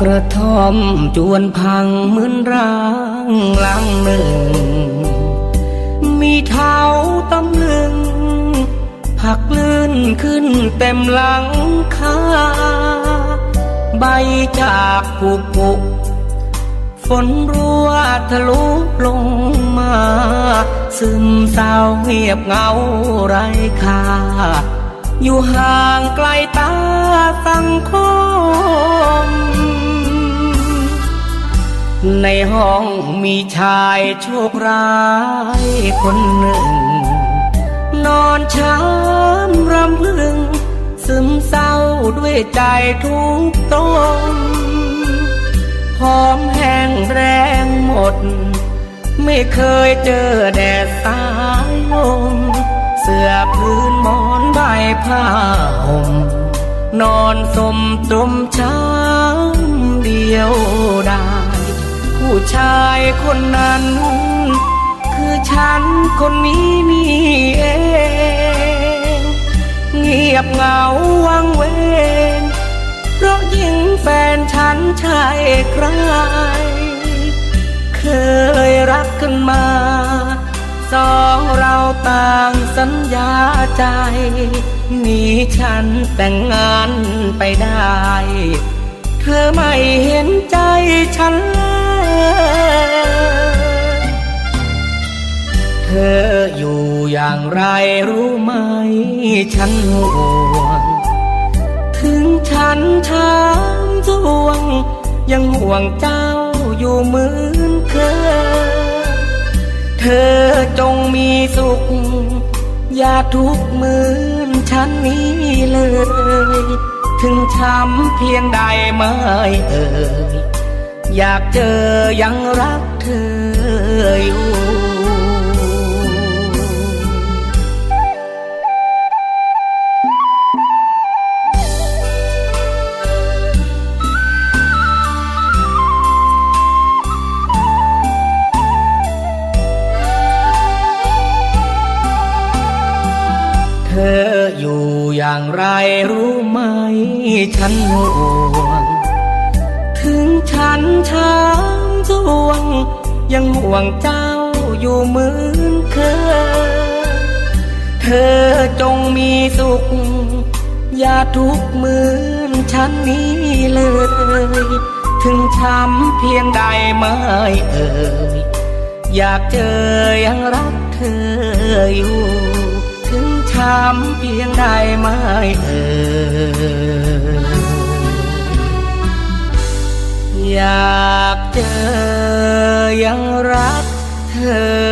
กระท่อมจวนพังเหมือนร้างหลังหนึ่ง มีเท้าตำลึง ผักลื่นขึ้นเต็มหลังคาใบจากผูกผุฝนรัวทะลุลงมา ซึมเศร้าเงียบเหงาไร้ค่าอยู่ห่างไกลตาสังคม ในห้องมีชายโชคร้ายคนหนึ่ง นอนช้ำรำพึง ซึมเศร้าด้วยใจทุกตนพร้อมแห้งแรงหมด ไม่เคยเจอแดดสายลมเสื้อพื้นหมอนใบผ้าห่มนอนสมตรมช้ำเดียวดาย ผู้ชายคนนั้น คือฉันคนนี้นี่เอง เงียบเหงาวังเวงเพราะยิ่งแฟนฉันชายใคร เคยรักกันมา สองเราต่างสัญญาใจหนีฉันแต่งงานไปได้ เธอไม่เห็นใจฉันเลย เธออยู่อย่างไรรู้ไหม ฉันห่วง ถึงฉันช้างจวง ยังห่วงเจ้าอยู่เหมือนเคยเธอจงมีสุข อย่าทุกข์เหมือนฉันนี้เลย ถึงช้ำเพียงใดไม่เอ่ย อยากเจอยังรักเธออยู่เธออยู่อย่างไรรู้ไหม ฉันห่วง ฉันช้างจวง ยังห่วงเจ้าอยู่เหมือนเคยเธอจงมีสุข อย่าทุกข์เหมือนฉันนี้เลย ถึงช้ำเพียงใดไม่เอ่ยอยากเจอยังรักเธออยู่ ถึงช้ำเพียงใดไม่เอ่ย อยากเจอยังรักเธอ